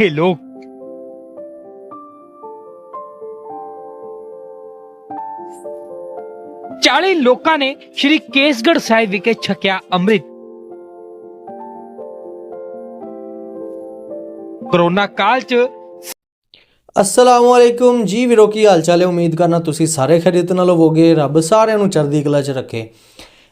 ਇਹ ਲੋਕ ਚਾਲੀ ਲੋਕਾਂ ਨੇ ਸ਼੍ਰੀ ਕੇਸਗੜ੍ਹ ਸਾਹਿਬ ਵਿਖੇ ਛਕਿਆ ਅੰਮ੍ਰਿਤ। ਕਰੋਨਾ ਕਾਲ ਚ ਅਸਲਾਮੁਅਲੈਕੁਮ ਜੀ ਵੀਰੋ, ਕੀ ਹਾਲ ਚਾਲ ਹੈ? ਉਮੀਦ ਕਰਨਾ ਤੁਸੀਂ ਸਾਰੇ ਖੈਰੀਅਤ ਨਾਲ ਹੋਵੋਗੇ। ਰੱਬ ਸਾਰਿਆਂ ਨੂੰ ਚੜ੍ਹਦੀ ਕਲਾ 'ਚ ਰੱਖੇ।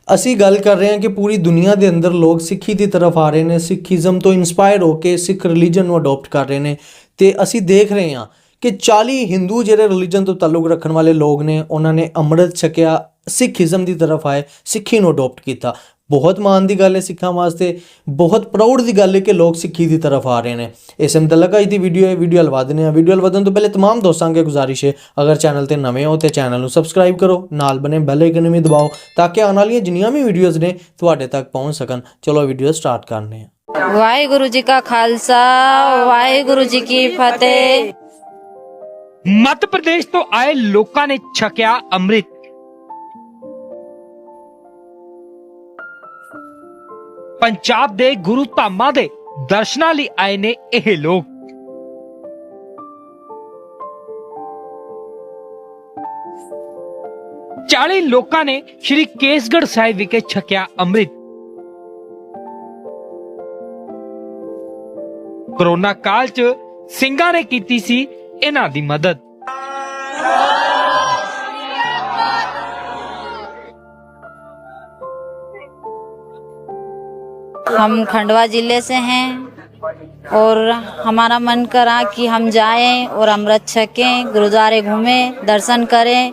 ਅਸੀਂ ਗੱਲ ਕਰ ਰਹੇ ਹਾਂ ਕਿ ਪੂਰੀ ਦੁਨੀਆ ਦੇ ਅੰਦਰ ਲੋਕ ਸਿੱਖੀ ਦੀ ਤਰਫ ਆ ਰਹੇ ਨੇ, ਸਿੱਖੀਜ਼ਮ ਤੋਂ ਇਨਸਪਾਇਰ ਹੋ ਕੇ ਸਿੱਖ ਰਿਲੀਜਨ ਨੂੰ ਅਡਾਪਟ ਕਰ ਰਹੇ ਨੇ ਤੇ ਅਸੀਂ ਦੇਖ ਰਹੇ ਹਾਂ ਕਿ 40 ਹਿੰਦੂ ਜਿਹੜੇ ਰਿਲੀਜਨ ਤੋਂ ਤਾਲੁਕ ਰੱਖਣ ਵਾਲੇ ਲੋਕ ਨੇ, ਉਹਨਾਂ ਨੇ ਅੰਮ੍ਰਿਤ ਛਕਿਆ, ਸਿੱਖੀਜ਼ਮ ਦੀ ਤਰਫ ਆਏ, ਸਿੱਖੀ ਨੂੰ ਅਡਾਪਟ ਕੀਤਾ। ਬਹੁਤ ਮਾਣ ਦੀ ਗੱਲ ਹੈ ਸਿੱਖਾਂ ਵਾਸਤੇ ਬਹੁਤ ਪ੍ਰਾਊਡ ਦੀ ਗੱਲ ਹੈ ਕਿ ਲੋਕ ਸਿੱਖੀ ਦੀ ਤਰਫ ਆ ਰਹੇ ਨੇ ਇਸ ਮੁਤਲਕ ਅੱਜ ਦੀ ਵੀਡੀਓ ਹੈ ਵੀਡੀਓ ਹਲਵਾ ਦਿੰਦੇ ਹਾਂ ਵੀਡੀਓ ਹਲਵਾ ਦੇਣ ਤੋਂ ਪਹਿਲੇ तमाम ਦੋਸਤਾਂ ਅੱਗੇ ਗੁਜ਼ਾਰਿਸ਼ ਹੈ ਅਗਰ ਚੈਨਲ ਤੇ ਨਵੇਂ ਹੋ ਤੇ ਚੈਨਲ ਨੂੰ ਸਬਸਕ੍ਰਾਈਬ ਕਰੋ ਨਾਲ ਬਨੇ ਬੈਲ ਆਈਕਨ ਵੀ ਦਬਾਓ ਤਾਂ ਕਿ ਆਉਣ ਵਾਲੀਆਂ ਜਿੰਨੀਆਂ ਵੀ ਵੀਡੀਓਜ਼ ਨੇ ਤੁਹਾਡੇ ਤੱਕ ਪਹੁੰਚ ਸਕਣ ਚਲੋ ਵੀਡੀਓ ਸਟਾਰਟ ਕਰਨੇ ਆ ਵਾਹਿਗੁਰੂ ਜੀ ਕਾ ਖਾਲਸਾ ਵਾਹਿਗੁਰੂ ਜੀ ਕੀ ਫਤਿਹ ਮੱਧ ਪ੍ਰਦੇਸ਼ ਤੋਂ ਆਏ ਲੋਕਾਂ ਨੇ ਛਕਿਆ ਅੰਮ੍ਰਿਤ ਪੰਜਾਬ ਦੇ ਗੁਰੂ ਧਾਮਾਂ ਦੇ ਦਰਸ਼ਨਾਂ ਲਈ ਆਏ ਨੇ ਇਹ ਲੋਕ। ਚਾਲੀ ਲੋਕਾਂ ਨੇ ਸ਼੍ਰੀ ਕੇਸਗੜ੍ਹ ਸਾਹਿਬ ਵਿਖੇ ਛਕਿਆ ਅੰਮ੍ਰਿਤ। ਕਰੋਨਾ ਕਾਲ ਚ ਸਿੰਘਾਂ ਨੇ ਕੀਤੀ ਸੀ ਇਹਨਾਂ ਦੀ ਮਦਦ। हम खंडवा ज़िले से हैं और हमारा मन करा कि हम जाएँ और अमृत छकें गुरुद्वारे घूमें दर्शन करें।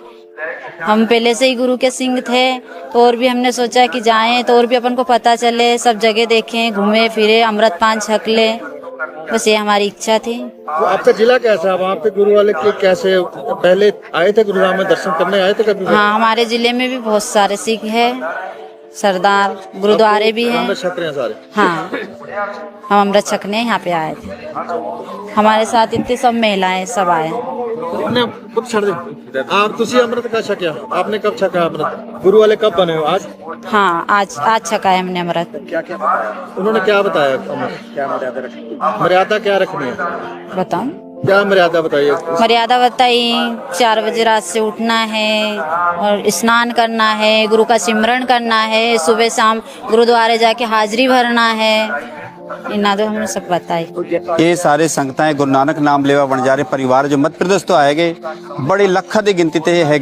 हम पहले से ही गुरु के सिंह थे तो और भी हमने सोचा कि जाएँ तो और भी अपन को पता चले सब जगह देखें घूमे फिरे अमृत पान छक ले। बस ये हमारी इच्छा थी। तो आपका जिला कैसा है? वहाँ पे गुरु वाले के कैसे पहले आए थे गुरुग्राम में दर्शन करने आए थे कभी? हाँ हमारे ज़िले में भी बहुत सारे सिख है। सरदार गुरुद्वारे भी हैं। हैं हम अमृत छकने यहाँ पे आए थे। हमारे साथ इतने सब महिलाएँ सब आए। आप तुसी अमृत का छकिया आपने कब छका अमृत? गुरु वाले कब बने हो आज? हाँ आज आज छका है हमने अमृत। क्या क्या उन्होंने क्या बताया? क्या मर्यादा रखनी मर्यादा क्या रखनी है? बताओ क्या मर्यादा बताइए? मर्यादा बताई चार बजे रात से उठना है और स्नान करना है गुरु का सिमरण करना है सुबह शाम गुरुद्वारे जाके हाजिरी भरना है। इना तो हमने सब बताए ये सारे संगताएँ गुरु नानक नाम लेवा वणजारे परिवार जो मध्य प्रदेश तो आए गए बड़े लख गिनती है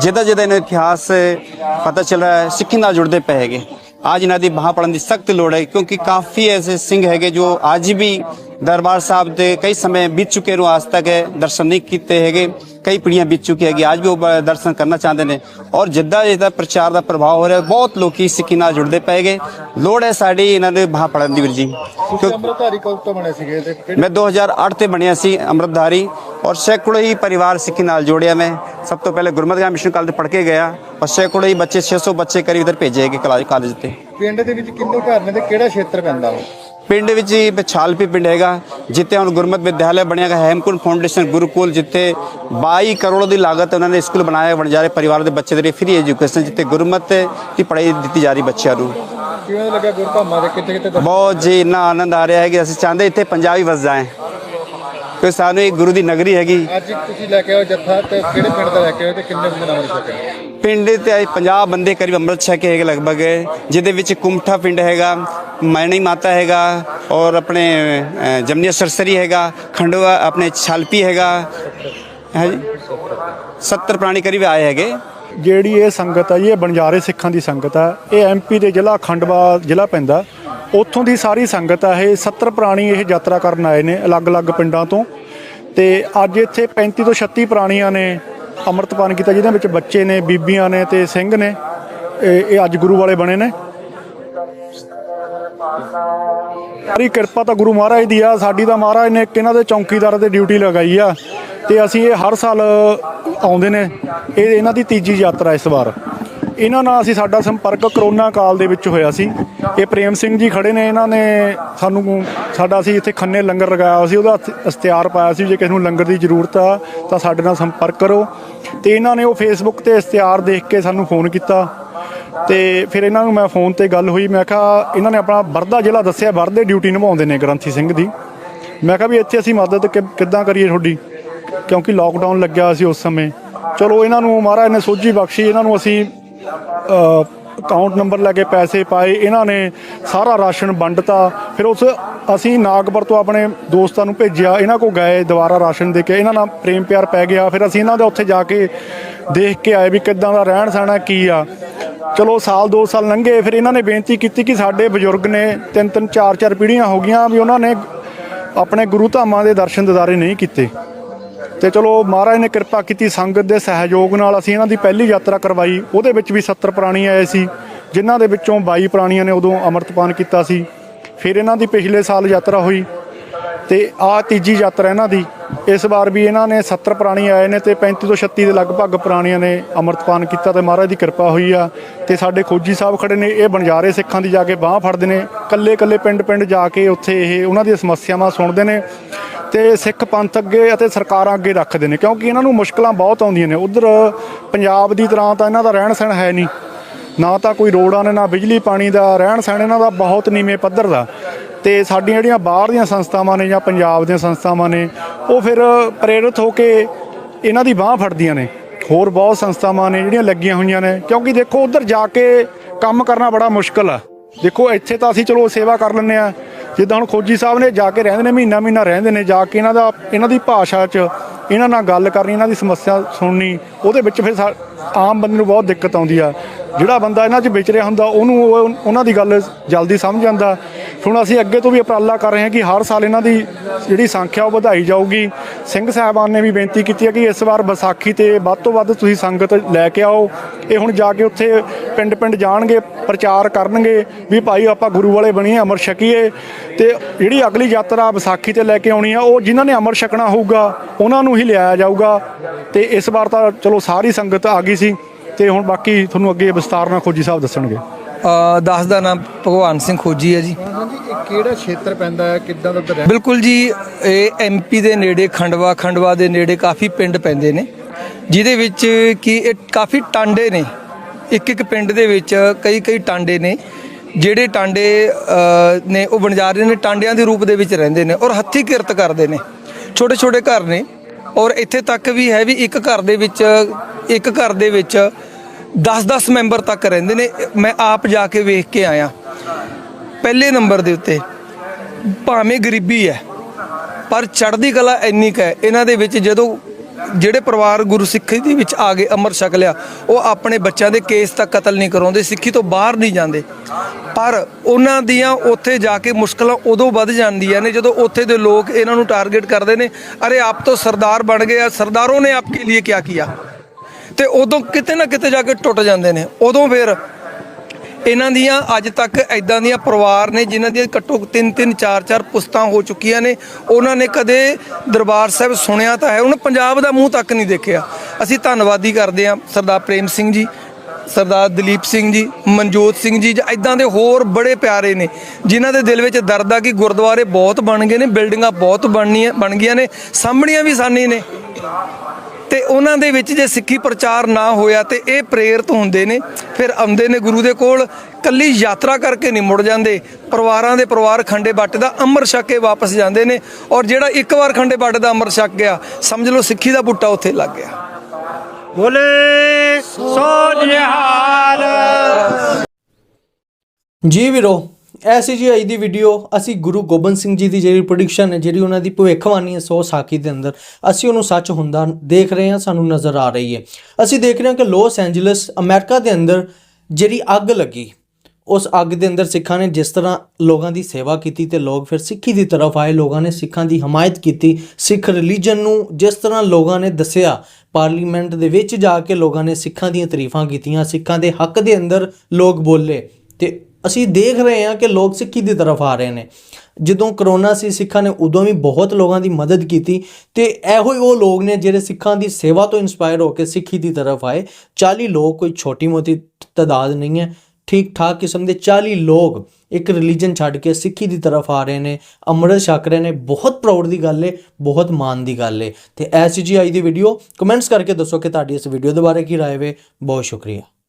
जिदा जिदा इन्हें इतिहास पता चल रहा है सिक्खी जुड़ते पे है ਅੱਜ ਇਹਨਾਂ ਦੀ ਬਾਹ ਪੜਨ ਦੀ ਸਖਤ ਲੋੜ ਹੈ ਕਿਉਂਕਿ ਕਾਫੀ ਐਸੇ ਸਿੰਘ ਹੈਗੇ ਜੋ ਅੱਜ ਵੀ ਦਰਬਾਰ ਸਾਹਿਬ ਦੇ ਕਈ ਸਮੇਂ ਬੀਤ ਚੁੱਕੇ ਨੂੰ ਆਜ ਤੱਕ ਦਰਸ਼ਨ ਨਹੀਂ ਕੀਤੇ ਹੈਗੇ ਕਈ ਪੀੜ੍ਹੀਆਂ ਬੀਤ ਚੁੱਕੀ ਹੈਗੀ ਅੱਜ ਵੀ ਉਹ ਦਰਸ਼ਨ ਕਰਨਾ ਚਾਹੁੰਦੇ ਨੇ। ਔਰ ਜਿੱਦਾਂ ਜਿੱਦਾਂ ਪ੍ਰਚਾਰ ਦਾ ਪ੍ਰਭਾਵ ਹੋ ਰਿਹਾ ਬਹੁਤ ਲੋਕੀ ਸਿੱਖੀ ਨਾਲ ਜੁੜਦੇ ਪਏਗੇ ਲੋੜ ਹੈ ਸਾਡੀ ਇਹਨਾਂ ਦੇ ਬਾਹ ਪੜਨ ਦੀ ਵੀਰ ਜੀ। ਅੰਮ੍ਰਿਤਧਾਰੀ ਤੋਂ ਬਣੇ ਸੀਗੇ ਤੇ ਕਿਹੜੇ ਮੈਂ 2008 ਤੇ ਬਣਿਆ ਸੀ ਅੰਮ੍ਰਿਤਧਾਰੀ। ਔਰ ਸੈਂਕੜੋ ਹੀ ਪਰਿਵਾਰ ਸਿੱਖੀ ਨਾਲ ਜੋੜਿਆ ਮੈਂ। ਸਭ ਤੋਂ ਪਹਿਲੇ ਗੁਰਮਤਿ ਮਿਸ਼ਨ ਕਾਲਜ ਪੜ੍ਹ ਕੇ ਗਿਆ। ਔਰ ਸੈਂਕੜੋ ਹੀ ਬੱਚੇ 600 ਬੱਚੇ ਕਰੀਬ ਇਧਰ ਭੇਜੇ ਗਏ ਕਾਲਜ ਕਾਲਜ ਤੇ ਪਿੰਡ ਦੇ ਵਿੱਚ ਕਿੰਨੇ ਘਰ ਨੇ ਤੇ ਕਿਹੜਾ ਖੇਤਰ ਪੈਂਦਾ ਉਹ ਪਿੰਡ ਵਿੱਚ ਹੀ ਪਛਾਲਪੀ ਪਿੰਡ ਹੈਗਾ ਜਿੱਥੇ ਹੁਣ ਗੁਰਮਤ ਵਿਦਿਆਲਿਆ ਬਣਿਆ ਹੈ ਹੈਮਕੁੰਡ ਫਾਊਂਡੇਸ਼ਨ ਗੁਰੂਕੁਲ ਜਿੱਥੇ 22 ਕਰੋੜ ਦੀ ਲਾਗਤ ਉਹਨਾਂ ਨੇ ਸਕੂਲ ਬਣਾਇਆ ਵਣਜਾਰੇ ਪਰਿਵਾਰ ਦੇ ਬੱਚੇ ਦੇ ਲਈ ਫ੍ਰੀ ਐਜੂਕੇਸ਼ਨ ਜਿੱਥੇ ਗੁਰਮਤ ਦੀ ਪੜ੍ਹਾਈ ਦਿੱਤੀ ਜਾ ਰਹੀ ਬੱਚਿਆਂ ਨੂੰ। ਕਿਵੇਂ ਲੱਗਾ ਗੁਰਧਾਮਾਂ ਦੇ? ਕਿਤੇ ਕਿਤੇ ਦਰਸ਼ਨ ਬਹੁਤ ਜੀ ਇੰਨਾ ਆਨੰਦ ਆ ਰਿਹਾ ਹੈ ਕਿ ਅਸੀਂ ਚਾਹੁੰਦੇ ਇੱਥੇ ਪੰਜਾਬੀ ਵਸ ਜਾਏ ਕਿਉਂਕਿ ਸਾਨੂੰ ਇਹ ਗੁਰੂ ਦੀ ਨਗਰੀ ਹੈਗੀ। ਅੱਜ ਤੁਸੀਂ ਲੈ ਕੇ ਆਓ ਜੱਥਾ ਤੇ ਕਿਹੜੇ ਪਿੰਡ ਦਾ ਲੈ ਕੇ ਆਏ ਤੇ ਕਿੰਨੇ ਬੰਦੇ ਨਾਲ ਛਕਿਆ ਪਿੰਡ ਤੇ ਆਏ 50 ਬੰਦੇ ਕਰੀਬ ਅੰਮ੍ਰਿਤ ਛਕ ਕੇ ਹੈਗੇ ਲਗਭਗ, ਜਿਹਦੇ ਵਿੱਚ ਕੁਮਠਾ ਪਿੰਡ ਹੈਗਾ ਮੈਣੀ ਮਾਤਾ ਹੈਗਾ ਔਰ ਆਪਣੇ ਜਮਨੀਆ ਸਰਸਰੀ ਹੈਗਾ ਖੰਡਵਾ ਆਪਣੇ ਛਾਲਪੀ ਹੈਗਾ, ਹੈ ਜੀ? 70 ਪ੍ਰਾਣੀ ਕਰੀਬ ਆਏ ਹੈਗੇ। ਜਿਹੜੀ ਇਹ ਸੰਗਤ ਆ ਜੀ ਇਹ ਬੰਜਾਰੇ ਸਿੱਖਾਂ ਦੀ ਸੰਗਤ ਆ, ਇਹ ਐਮਪੀ ਦੇ ਜ਼ਿਲ੍ਹਾ ਖੰਡਵਾ ਜ਼ਿਲ੍ਹਾ ਪੈਂਦਾ। ਉੱਥੋਂ ਦੀ ਸਾਰੀ ਸੰਗਤ ਆ, ਇਹ 70 ਪ੍ਰਾਣੀ ਇਹ ਯਾਤਰਾ ਕਰਨ ਆਏ ਨੇ ਅਲੱਗ-ਅਲੱਗ ਪਿੰਡਾਂ ਤੋਂ। ਤੇ ਅੱਜ ਇੱਥੇ 35 ਤੋਂ 36 ਪ੍ਰਾਣੀਆਂ ਨੇ ਅੰਮ੍ਰਿਤਪਾਨ ਕੀਤਾ, ਜਿਹਦੇ ਵਿੱਚ ਬੱਚੇ ਨੇ, ਬੀਬੀਆਂ ਨੇ ਤੇ ਸਿੰਘ ਨੇ। ਇਹ ਅੱਜ ਗੁਰੂ ਵਾਲੇ ਬਣੇ ਨੇ। ਸਾਰੀ ਕਿਰਪਾ ਤਾਂ ਗੁਰੂ ਮਹਾਰਾਜ ਦੀ ਆ। ਸਾਡੀ ਤਾਂ ਮਹਾਰਾਜ ਨੇ ਇੱਕ ਇਹਨਾਂ ਦੇ ਚੌਕੀਦਾਰ ਦੇ ਡਿਊਟੀ ਲਗਾਈ ਆ। ਤੇ ਅਸੀਂ ਇਹ ਹਰ ਸਾਲ ਆਉਂਦੇ ਨੇ। ਇਹ ਇਹਨਾਂ ਦੀ ਤੀਜੀ ਯਾਤਰਾ ਇਸ ਵਾਰ। ਇਹਨਾਂ ਨਾਲ ਅਸੀਂ ਸਾਡਾ ਸੰਪਰਕ ਕਰੋਨਾ ਕਾਲ ਦੇ ਵਿੱਚ ਹੋਇਆ ਸੀ। ਇਹ ਪ੍ਰੇਮ ਸਿੰਘ ਜੀ ਖੜੇ ਨੇ, ਇਹਨਾਂ ਨੇ ਸਾਨੂੰ ਸਾਡਾ ਅਸੀਂ ਇੱਥੇ ਖੰਨੇ ਲੰਗਰ ਲਗਾਇਆ ਸੀ, ਉਹਦਾ ਇਸ਼ਤ- ਇਸ਼ਤਿਹਾਰ ਪਾਇਆ ਸੀ ਜੇ ਕਿਸੇ ਨੂੰ ਲੰਗਰ ਦੀ ਜ਼ਰੂਰਤ ਆ ਤਾਂ ਸਾਡੇ ਨਾਲ ਸੰਪਰਕ ਕਰੋ। ਤੇ ਇਹਨਾਂ ਨੇ ਉਹ ਫੇਸਬੁੱਕ ਤੇ ਇਸ਼ਤਿਹਾਰ ਦੇਖ ਕੇ ਸਾਨੂੰ ਫੋਨ ਕੀਤਾ ਤੇ ਫਿਰ ਇਹਨਾਂ ਨੂੰ ਮੈਂ ਫੋਨ ਤੇ ਗੱਲ ਹੋਈ, ਮੈਂ ਕਿਹਾ ਇਹਨਾਂ ਨੇ ਆਪਣਾ ਵਰਦਾ ਜ਼ਿਲ੍ਹਾ ਦੱਸਿਆ ਵਰਦੇ ਡਿਊਟੀ ਨਿਭਾਉਂਦੇ ਨੇ ਗ੍ਰੰਥੀ ਸਿੰਘ ਦੀ ਮੈਂ ਕਿਹਾ ਵੀ ਇੱਥੇ ਅਸੀਂ ਮਦਦ ਕਿ- ਕਿੱਦਾਂ ਕਰੀਏ ਤੁਹਾਡੀ? ਕਿਉਂਕਿ ਲੋਕਡਾਊਨ ਲੱਗਿਆ ਸੀ ਉਸ ਸਮੇਂ। ਚਲੋ ਇਹਨਾਂ ਨੂੰ ਮਹਾਰਾਜ ਨੇ ਸੋਝੀ ਬਖਸ਼ੀ, ਇਹਨਾਂ ਨੂੰ ਅਸੀਂ ਅਕਾਊਂਟ ਨੰਬਰ ਲੈ ਕੇ ਪੈਸੇ ਪਾਏ, ਇਹਨਾਂ ਨੇ ਸਾਰਾ ਰਾਸ਼ਨ ਵੰਡਤਾ। ਫਿਰ ਉਸ, ਅਸੀਂ ਨਾਗਪੁਰ ਤੋਂ ਆਪਣੇ ਦੋਸਤਾਂ ਨੂੰ ਭੇਜਿਆ, ਇਹਨਾਂ ਕੋ ਗਏ, ਦੁਬਾਰਾ ਰਾਸ਼ਨ ਦੇ ਕੇ। ਇਹਨਾਂ ਨਾਲ ਪ੍ਰੇਮ ਪਿਆਰ ਪੈ ਗਿਆ। ਫਿਰ ਅਸੀਂ ਇਹਨਾਂ ਦੇ ਉੱਥੇ ਜਾ ਕੇ ਦੇਖ ਕੇ ਆਏ ਵੀ ਕਿੱਦਾਂ ਦਾ ਰਹਿਣ ਸਹਿਣਾ ਕੀ ਆ। ਚਲੋ, ਸਾਲ, ਦੋ ਸਾਲ ਲੰਘੇ, ਫਿਰ ਇਹਨਾਂ ਨੇ ਬੇਨਤੀ ਕੀਤੀ ਕਿ ਸਾਡੇ ਬਜ਼ੁਰਗ ਨੇ ਤਿੰਨ ਤਿੰਨ, ਚਾਰ ਚਾਰ ਪੀੜ੍ਹੀਆਂ ਹੋ ਗਈਆਂ ਵੀ ਉਹਨਾਂ ਨੇ ਆਪਣੇ ਗੁਰੂ ਧਾਮਾਂ ਦੇ ਦਰਸ਼ਨ ਦਿਦਾਰੇ ਨਹੀਂ ਕੀਤੇ। ਤੇ ਚਲੋ ਮਹਾਰਾਜ ਨੇ ਕਿਰਪਾ ਕੀਤੀ ਸੰਗਤ ਦੇ ਸਹਿਯੋਗ ਨਾਲ ਅਸੀਂ ਇਹਨਾਂ ਦੀ ਪਹਿਲੀ ਯਾਤਰਾ ਕਰਵਾਈ, ਉਹਦੇ ਵਿੱਚ ਵੀ 70 ਪ੍ਰਾਣੀ ਆਏ ਸੀ, ਜਿਨ੍ਹਾਂ ਦੇ ਵਿੱਚੋਂ 22 ਪ੍ਰਾਣੀਆਂ ਨੇ ਉਦੋਂ ਅੰਮ੍ਰਿਤਪਾਨ ਕੀਤਾ ਸੀ। ਫਿਰ ਇਹਨਾਂ ਦੀ ਪਿਛਲੇ ਸਾਲ ਯਾਤਰਾ ਹੋਈ ਤੇ ਆ ਤੀਜੀ ਯਾਤਰਾ ਇਹਨਾਂ ਦੀ। ਇਸ ਵਾਰ ਵੀ ਇਹਨਾਂ ਨੇ 70 ਪ੍ਰਾਣੀ ਆਏ ਨੇ ਤੇ 35 ਤੋਂ 36 ਦੇ ਲਗਭਗ ਪ੍ਰਾਣੀਆਂ ਨੇ ਅੰਮ੍ਰਿਤਪਾਨ ਕੀਤਾ ਤੇ ਮਹਾਰਾਜ ਦੀ ਕਿਰਪਾ ਹੋਈ ਆ। ਤੇ ਸਾਡੇ ਖੋਜੀ ਸਾਹਿਬ ਖੜੇ ਨੇ, ਇਹ ਬਣਜਾਰੇ ਸਿੱਖਾਂ ਦੀ ਜਾ ਕੇ ਬਾਹ ਫੜਦੇ ਨੇ ਕੱਲੇ ਕੱਲੇ ਪਿੰਡ ਪਿੰਡ ਜਾ ਕੇ ਉੱਥੇ ਇਹ, ਉਹਨਾਂ ਦੀਆਂ ਸਮੱਸਿਆਵਾਂ ਸੁਣਦੇ ਨੇ। ਤੇ ਸਿੱਖ ਪੰਥ ਅੱਗੇ ਅਤੇ ਸਰਕਾਰਾਂ ਅੱਗੇ ਰੱਖਦੇ ਨੇ, ਕਿਉਂਕਿ ਇਹਨਾਂ ਨੂੰ ਮੁਸ਼ਕਲਾਂ ਬਹੁਤ ਆਉਂਦੀਆਂ ਨੇ। ਉਧਰ ਪੰਜਾਬ ਦੀ ਤਰ੍ਹਾਂ ਤਾਂ ਇਹਨਾਂ ਦਾ ਰਹਿਣ ਸਹਿਣ ਹੈ ਨਹੀਂ। ਨਾ ਤਾਂ ਕੋਈ ਰੋਡਾਂ ਨੇ, ਨਾ ਬਿਜਲੀ ਪਾਣੀ ਦਾ ਰਹਿਣ ਸਹਿਣ, ਇਹਨਾਂ ਦਾ ਬਹੁਤ ਨੀਵੇਂ ਪੱਧਰ ਦਾ। ਤੇ ਸਾਡੀਆਂ ਜਿਹੜੀਆਂ ਬਾਹਰ ਦੀਆਂ ਸੰਸਥਾਵਾਂ ਨੇ ਜਾਂ ਪੰਜਾਬ ਦੀਆਂ ਸੰਸਥਾਵਾਂ ਨੇ, ਉਹ ਫਿਰ ਪ੍ਰੇਰਿਤ ਹੋ ਕੇ ਇਹਨਾਂ ਦੀ ਬਾਹ ਫੜਦੀਆਂ ਨੇ। ਹੋਰ ਬਹੁਤ ਸੰਸਥਾਵਾਂ ਨੇ ਜਿਹੜੀਆਂ ਲੱਗੀਆਂ ਹੋਈਆਂ ਨੇ, ਕਿਉਂਕਿ ਦੇਖੋ ਉਧਰ ਜਾ ਕੇ ਕੰਮ ਕਰਨਾ ਬੜਾ ਮੁਸ਼ਕਲ ਆ। ਦੇਖੋ ਇੱਥੇ ਤਾਂ ਅਸੀਂ ਚਲੋ ਸੇਵਾ ਕਰ ਲੈਂਦੇ ਆ ਜਿੱਦਾਂ ਹੁਣ ਖੋਜੀ ਸਾਹਿਬ ਨੇ ਜਾ ਕੇ ਰਹਿੰਦੇ ਨੇ, ਮਹੀਨਾ ਮਹੀਨਾ ਰਹਿੰਦੇ ਨੇ, ਜਾ ਕੇ ਇਹਨਾਂ ਦਾ, ਇਹਨਾਂ ਦੀ ਭਾਸ਼ਾ 'ਚ ਇਹਨਾਂ ਨਾਲ ਗੱਲ ਕਰਨੀ, ਇਹਨਾਂ ਦੀ ਸਮੱਸਿਆ ਸੁਣਨੀ, ਉਹਦੇ ਵਿੱਚ ਫਿਰ ਸਾ- ਆਮ ਬੰਦੇ ਨੂੰ ਬਹੁਤ ਦਿੱਕਤ ਆਉਂਦੀ ਆ। ਜਿਹੜਾ ਬੰਦਾ ਇਹਨਾਂ 'ਚ ਵਿਚ ਰਿਹਾ ਹੁੰਦਾ, ਉਹਨੂੰ ਉਹ- ਉਹਨਾਂ ਦੀ ਗੱਲ ਜਲਦੀ ਸਮਝ ਆਉਂਦਾ। ਹੁਣ ਅਸੀਂ ਅੱਗੇ ਤੋਂ ਵੀ ਉਪਰਾਲਾ ਕਰ ਰਹੇ ਹਾਂ ਕਿ ਹਰ ਸਾਲ ਇਹਨਾਂ ਦੀ ਜਿਹੜੀ ਸੰਖਿਆ ਉਹ ਵਧਾਈ ਜਾਊਗੀ। ਸਿੰਘ ਸਾਹਿਬਾਨ ਨੇ ਵੀ ਬੇਨਤੀ ਕੀਤੀ ਹੈ ਕਿ ਇਸ ਵਾਰ ਵਿਸਾਖੀ ਤੇ ਵੱਧ ਤੋਂ ਵੱਧ ਤੁਸੀਂ ਸੰਗਤ ਲੈ ਕੇ ਆਓ। ਇਹ ਹੁਣ ਜਾ ਕੇ ਉੱਥੇ ਪਿੰਡ ਪਿੰਡ ਜਾਣਗੇ, ਪ੍ਰਚਾਰ ਕਰਨਗੇ ਵੀ ਭਾਈ ਆਪਾਂ ਗੁਰੂ ਵਾਲੇ ਬਣੀਏ, ਅਮਰ ਛਕੀਏ। ਤੇ ਜਿਹੜੀ ਅਗਲੀ ਯਾਤਰਾ ਵਿਸਾਖੀ ਤੇ ਲੈ ਕੇ ਆਉਣੀ ਆ, ਉਹ ਜਿਨ੍ਹਾਂ ਨੇ ਅਮਰ ਛਕਣਾ ਹੋਊਗਾ, ਉਹਨਾਂ ਨੂੰ ਹੀ ਲਿਆਇਆ ਜਾਊਗਾ। ਤੇ ਇਸ ਵਾਰ ਤਾਂ ਚਲੋ ਸਾਰੀ ਸੰਗਤ ਆ ਗਈ ਸੀ। ਤੇ ਹੁਣ ਬਾਕੀ ਤੁਹਾਨੂੰ ਅੱਗੇ ਵਿਸਤਾਰ ਨਾਲ ਖੋਜੀ ਸਾਹਿਬ ਦੱਸਣਗੇ। ਅ, ਦਾਸ ਦਾ ਨਾਮ ਭਗਵਾਨ ਸਿੰਘ ਖੋਜੀ ਹੈ ਜੀ। ਕਿਹੜਾ ਖੇਤਰ ਪੈਂਦਾ ਹੈ? ਕਿੱਦਾਂ ਦਾ ਬਿਲਕੁਲ ਜੀ ਇਹ ਐਮਪੀ ਦੇ ਨੇੜੇ ਖੰਡਵਾ ਖੰਡਵਾ ਦੇ ਨੇੜੇ ਕਾਫੀ ਪਿੰਡ ਪੈਂਦੇ ਨੇ ਜਿਹਦੇ ਵਿੱਚ ਕਿ ਇਹ ਕਾਫੀ ਟਾਂਡੇ ਨੇ। ਇੱਕ ਇੱਕ ਪਿੰਡ ਦੇ ਵਿੱਚ ਕਈ ਕਈ ਟਾਂਡੇ ਨੇ ਜਿਹੜੇ ਟਾਂਡੇ ਅ, ਨੇ ਉਹ ਬਣਜਾਰੇ ਨੇ ਟਾਂਡਿਆਂ ਦੇ ਰੂਪ ਦੇ ਵਿੱਚ ਰਹਿੰਦੇ ਨੇ ਔਰ ਹੱਥੀ ਕਿਰਤ ਕਰਦੇ ਨੇ। ਛੋਟੇ ਛੋਟੇ ਘਰ ਨੇ ਔਰ ਇੱਥੇ ਤੱਕ ਵੀ ਹੈ ਵੀ ਇੱਕ ਘਰ ਦੇ ਵਿੱਚ ਇੱਕ ਘਰ ਦੇ ਵਿੱਚ 10-10 ਮੈਂਬਰ ਤੱਕ ਰਹਿੰਦੇ ਨੇ। ਮੈਂ ਆਪ ਜਾ ਕੇ ਵੇਖ ਕੇ ਆਇਆ। ਪਹਿਲੇ ਨੰਬਰ ਦੇ ਉੱਤੇ, ਭਾਵੇਂ ਗਰੀਬੀ ਹੈ, ਪਰ ਚੜ੍ਹਦੀ ਕਲਾ ਇੰਨੀ ਕੁ ਹੈ। ਇਹਨਾਂ ਦੇ ਵਿੱਚ ਜਦੋਂ ਜਿਹੜੇ ਪਰਿਵਾਰ ਗੁਰੂ ਸਿੱਖੀ ਦੇ ਵਿੱਚ ਆ ਗਏ ਅੰਮ੍ਰਿਤ ਛਕ ਲਿਆ, ਉਹ ਆਪਣੇ ਬੱਚਿਆਂ ਦੇ ਕੇਸ ਤੱਕ ਕਤਲ ਨਹੀਂ ਕਰਾਉਂਦੇ, ਸਿੱਖੀ ਤੋਂ ਬਾਹਰ ਨਹੀਂ ਜਾਂਦੇ। ਪਰ ਉਹਨਾਂ ਦੀਆਂ ਉੱਥੇ ਜਾ ਕੇ ਮੁਸ਼ਕਲਾਂ ਉਦੋਂ ਵੱਧ ਜਾਂਦੀਆਂ ਨੇ, ਜਦੋਂ ਉੱਥੇ ਦੇ ਲੋਕ ਇਹਨਾਂ ਨੂੰ ਟਾਰਗੇਟ ਕਰਦੇ ਨੇ, ਅਰੇ ਆਪ ਤੋਂ ਸਰਦਾਰ ਬਣ ਗਏ ਆ, ਸਰਦਾਰੋਂ ਨੇ ਆਪਕੇ ਲਈ ਕੀ ਕੀਤਾ ਤੇ ਉਦੋਂ ਕਿਤੇ ਨਾ ਕਿਤੇ ਜਾ ਕੇ ਟੁੱਟ ਜਾਂਦੇ ਨੇ। ਉਦੋਂ ਫਿਰ ਇਹਨਾਂ ਦੀਆਂ ਅੱਜ ਤੱਕ ਐਦਾਂ ਦੀਆਂ ਪਰਿਵਾਰ ਨੇ, ਜਿਨ੍ਹਾਂ ਦੀਆਂ ਘੱਟੋ ਤਿੰਨ ਤਿੰਨ, ਚਾਰ ਚਾਰ ਪੁਸਤਾਂ ਹੋ ਚੁੱਕੀਆਂ ਨੇ, ਉਹਨਾਂ ਨੇ ਕਦੇ ਦਰਬਾਰ ਸਾਹਿਬ ਸੁਣਿਆ ਤਾਂ ਹੈ। ਉਹਨਾਂ ਪੰਜਾਬ ਦਾ ਮੂੰਹ ਤੱਕ ਨਹੀਂ ਦੇਖਿਆ। ਅਸੀਂ ਧੰਨਵਾਦੀ ਕਰਦੇ ਹਾਂ ਸਰਦਾਰ ਪ੍ਰੇਮ ਸਿੰਘ ਜੀ, ਸਰਦਾਰ ਦਲੀਪ ਸਿੰਘ ਜੀ, ਮਨਜੋਤ ਸਿੰਘ ਜੀ, ਜਾਂ ਇਦਾਂ ਦੇ ਹੋਰ ਬੜੇ ਪਿਆਰੇ ਨੇ, ਜਿਨ੍ਹਾਂ ਦੇ ਦਿਲ ਵਿੱਚ ਦਰਦ ਆ ਕਿ ਗੁਰਦੁਆਰੇ ਬਹੁਤ ਬਣ ਗਏ ਨੇ, ਬਿਲਡਿੰਗਾਂ ਬਹੁਤ ਬਣਨੀਆਂ, ਬਣ ਗਈਆਂ ਨੇ, ਸਾਹਮਣੀਆਂ ਵੀ ਸਾਨੀ ਨੇ। ਤੇ ਉਹਨਾਂ ਦੇ ਵਿੱਚ ਜੇ ਸਿੱਖੀ ਪ੍ਰਚਾਰ ਨਾ ਹੋਇਆ ਤੇ ਇਹ ਪ੍ਰੇਰਿਤ ਹੁੰਦੇ ਨੇ ਫਿਰ ਆਉਂਦੇ ਨੇ ਗੁਰੂ ਦੇ ਕੋਲ ਕੱਲੀ ਯਾਤਰਾ ਕਰਕੇ ਨਹੀਂ ਮੁੜ ਜਾਂਦੇ। ਪਰਿਵਾਰਾਂ ਦੇ ਪਰਿਵਾਰ ਖੰਡੇ ਬੱਟ ਦਾ ਅੰਮ੍ਰਿਤ ਛਕ ਕੇ ਵਾਪਸ ਜਾਂਦੇ ਨੇ ਔਰ ਜਿਹੜਾ ਇੱਕ ਵਾਰ ਖੰਡੇ ਬੱਟ ਦਾ ਅੰਮ੍ਰਿਤ ਛਕ ਗਿਆ ਸਮਝ ਲਓ ਸਿੱਖੀ ਦਾ ਬੂਟਾ ਉੱਥੇ ਲੱਗ ਗਿਆ। ਜੀ ਵੀਰੋ ਐਸੀ ਜੀ ਅੱਜ ਦੀ ਵੀਡੀਓ ਅਸੀਂ ਗੁਰੂ ਗੋਬਿੰਦ ਸਿੰਘ ਜੀ ਦੀ ਜਿਹੜੀ ਪ੍ਰੈਡਿਕਸ਼ਨ ਹੈ, ਜਿਹੜੀ ਉਹਨਾਂ ਦੀ ਭਵਿੱਖਬਾਣੀ ਹੈ, ਸੋ ਸਾਖੀ ਦੇ ਅੰਦਰ, ਅਸੀਂ ਉਹਨੂੰ ਸੱਚ ਹੁੰਦਾ ਦੇਖ ਰਹੇ ਹਾਂ, ਸਾਨੂੰ ਨਜ਼ਰ ਆ ਰਹੀ ਹੈ। ਅਸੀਂ ਦੇਖ ਰਹੇ ਹਾਂ ਕਿ ਲਾਸ ਐਂਜਲਸ ਅਮਰੀਕਾ ਦੇ ਅੰਦਰ ਜਿਹੜੀ ਅੱਗ ਲੱਗੀ, ਉਸ ਅੱਗ ਦੇ ਅੰਦਰ ਸਿੱਖਾਂ ਨੇ ਜਿਸ ਤਰ੍ਹਾਂ ਲੋਕਾਂ ਦੀ ਸੇਵਾ ਕੀਤੀ ਤੇ ਲੋਕ ਫਿਰ ਸਿੱਖੀ ਦੀ ਤਰਫ ਆਏ, ਲੋਕਾਂ ਨੇ ਸਿੱਖਾਂ ਦੀ ਹਮਾਇਤ ਕੀਤੀ, ਸਿੱਖ ਰਿਲੀਜਨ ਨੂੰ ਜਿਸ ਤਰ੍ਹਾਂ ਲੋਕਾਂ ਨੇ ਦੱਸਿਆ ਪਾਰਲੀਮੈਂਟ ਦੇ ਵਿੱਚ ਜਾ ਕੇ ਲੋਕਾਂ ਨੇ ਸਿੱਖਾਂ ਦੀਆਂ ਤਾਰੀਫਾਂ ਕੀਤੀਆਂ, ਸਿੱਖਾਂ ਦੇ ਹੱਕ ਦੇ ਅੰਦਰ ਲੋਕ ਬੋਲੇ ਤੇ ਅਸੀਂ ਦੇਖ ਰਹੇ ਹਾਂ ਕਿ ਲੋਕ ਸਿੱਖੀ ਦੀ ਤਰਫ ਆ ਰਹੇ ਨੇ। ਜਦੋਂ ਕਰੋਨਾ ਸੀ, ਸਿੱਖਾਂ ਨੇ ਉਦੋਂ ਵੀ ਬਹੁਤ ਲੋਕਾਂ ਦੀ ਮਦਦ ਕੀਤੀ ਤੇ ਇਹੋ ਹੀ ਉਹ ਲੋਕ ਨੇ ਜਿਹੜੇ ਸਿੱਖਾਂ ਦੀ ਸੇਵਾ ਤੋਂ ਇਨਸਪਾਇਰ ਹੋ ਕੇ ਸਿੱਖੀ ਦੀ ਤਰਫ ਆਏ। 40 ਲੋਕ, ਕੋਈ ਛੋਟੀ ਮੋਟੀ ਤਾਦਾਦ ਨਹੀਂ ਹੈ। ਠੀਕ ਠਾਕ ਕਿਸਮ ਦੇ 40 ਲੋਕ ਇੱਕ ਰਿਲੀਜਨ ਛੱਡ ਕੇ ਸਿੱਖੀ ਦੀ ਤਰਫ ਆ ਰਹੇ ਨੇ। ਅੰਮ੍ਰਿਤ ਛਕ ਰਹੇ ਨੇ। ਬਹੁਤ ਪ੍ਰਾਊਡ ਦੀ ਗੱਲ ਏ, ਬਹੁਤ ਮਾਣ ਦੀ ਗੱਲ ਏ। ਤੇ ਐਸਜੀਆਈ ਦੀ ਵੀਡੀਓ ਕਮੈਂਟਸ ਕਰਕੇ ਦੱਸੋ ਕਿ ਤੁਹਾਡੀ ਇਸ ਵੀਡੀਓ ਦੇ ਬਾਰੇ ਕੀ ਰਾਏ ਵੇ। ਬਹੁਤ ਸ਼ੁਕਰੀਆ।